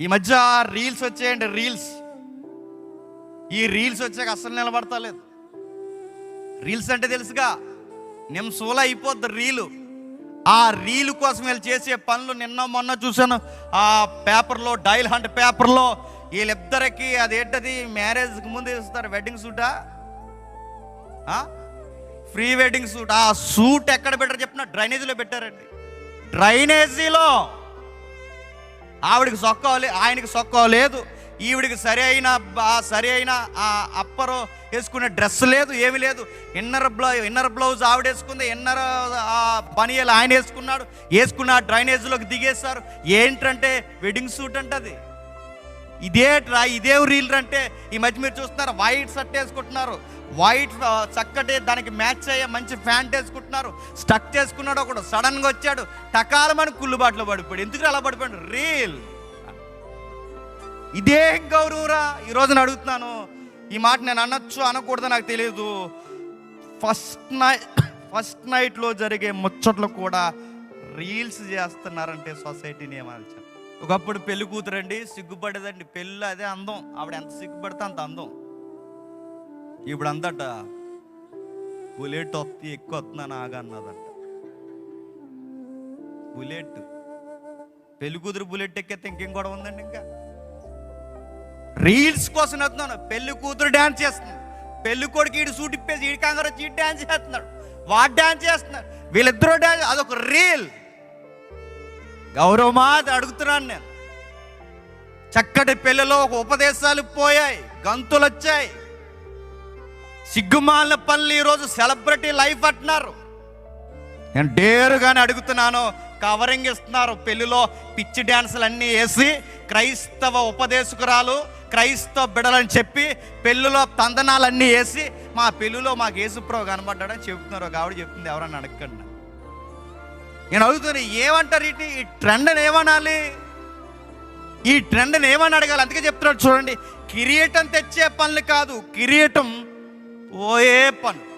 ఈ మధ్య రీల్స్ వచ్చాయండి రీల్స్. ఈ రీల్స్ వచ్చాక అస్సలు నిలబడతలేదు. రీల్స్ అంటే తెలుసుగా నిమిషంలో అయిపోద్ది రీలు. ఆ రీలు కోసం వీళ్ళు చేసే పనులు నిన్న మొన్న చూశాను. ఆ పేపర్లో డైల్ హంట్ పేపర్లో వీళ్ళిద్దరికి అదేంటది మ్యారేజ్కి ముందు ఇస్తారు వెడ్డింగ్ సూటా? Free wedding suit. ఆ సూట్ ఎక్కడ పెట్టారు చెప్పిన? డ్రైనేజీలో పెట్టారండి. డ్రైనేజీలో! ఆవిడికి సొక్కవ ఆయనకి సొక్కవ లేదు. ఈవిడికి సరి అయిన సరి అయిన ఆ అప్పరు వేసుకునే డ్రెస్ లేదు ఏమీ లేదు. ఇన్నర్ బ్లౌ ఇన్నర్ బ్లౌజ్ ఆవిడ వేసుకుంది ఇన్నర్ ఆ బనియలు ఆయన వేసుకున్నాడు. వేసుకున్న ఆ డ్రైనేజ్లోకి దిగేస్తారు ఏంటంటే వెడ్డింగ్ సూట్ అంటది. ఇదే ట్రా ఇదే రీల్ అంటే ఈ మధ్య మీరు చూస్తున్నారు వైట్ షర్ట్ వేసుకుంటున్నారు. వైట్ చక్కటి దానికి మ్యాచ్ అయ్యే మంచి ప్యాంట్ వేసుకుంటున్నారు. స్టక్ చేసుకున్నాడు ఒకడు సడన్గా వచ్చాడు టకాలమని కుళ్ళుబాట్లో పడిపోయాడు. ఎందుకు అలా పడిపోయాడు? రీల్. ఇదే గౌరవరా ఈ రోజున అడుగుతున్నాను. ఈ మాట నేను అనొచ్చు అనకూడదు నాకు తెలియదు ఫస్ట్ నైట్ ఫస్ట్ నైట్లో జరిగే ముచ్చట్లు కూడా రీల్స్ చేస్తున్నారంటే సొసైటీని ఏమని ఒకప్పుడు పెళ్ళి కూతురండి సిగ్గుపడేదండి. పెళ్ళి అదే అందం. ఆవిడ ఎంత సిగ్గుపడితే అంత అందం. ఇప్పుడు అందట బుల్లెట్ వస్తే ఎక్కువ వస్తున్నాను ఆగా అన్నదంట. బుల్లెట్. పెళ్ళి కూతురు బుల్లెట్ ఎక్కితే ఇంకేం గొడవ ఉందండి ఇంకా? రీల్స్ కోసం వెళ్తున్నాను. పెళ్ళి కూతురు డ్యాన్స్ చేస్తుంది పెళ్ళి కొడుకు ఈడు సూటిప్పేసి ఈడి వచ్చి ఈడు డ్యాన్స్ చేస్తున్నాడు. వాడు డ్యాన్స్ చేస్తున్నాడు. వీళ్ళిద్దరూ డ్యాన్స్ అదొక రీల్. గౌరవమా అది అడుగుతున్నాను నేను. చక్కటి పెళ్ళిలో ఒక ఉపదేశాలు పోయాయి గంతులు వచ్చాయి సిగ్గుమాలిన పనులు ఈరోజు సెలబ్రిటీ లైఫ్ అంటున్నారు. నేను డేరుగానే అడుగుతున్నాను కవరింగ్ ఇస్తున్నారు పెళ్ళిలో పిచ్చి డ్యాన్సులు అన్నీ వేసి క్రైస్తవ ఉపదేశకురాలు క్రైస్తవ బిడలని చెప్పి పెళ్ళిలో తందనాలన్నీ వేసి మా పెళ్ళిలో మాకు యేసుప్రభు కనబడ్డాడని చెప్తున్నారు ఒక ఆవిడ చెప్తుంది ఎవరన్నా అడగండి నేను అడుగుతున్నా ఏమంటారు ఇటు ఈ ట్రెండ్ని ఏమనాలి? ఈ ట్రెండ్ని ఏమని అడగాలి? అందుకే చెప్తున్నాడు చూడండి కిరీటం తెచ్చే పనులు కాదు కిరీటం పోయే పనులు.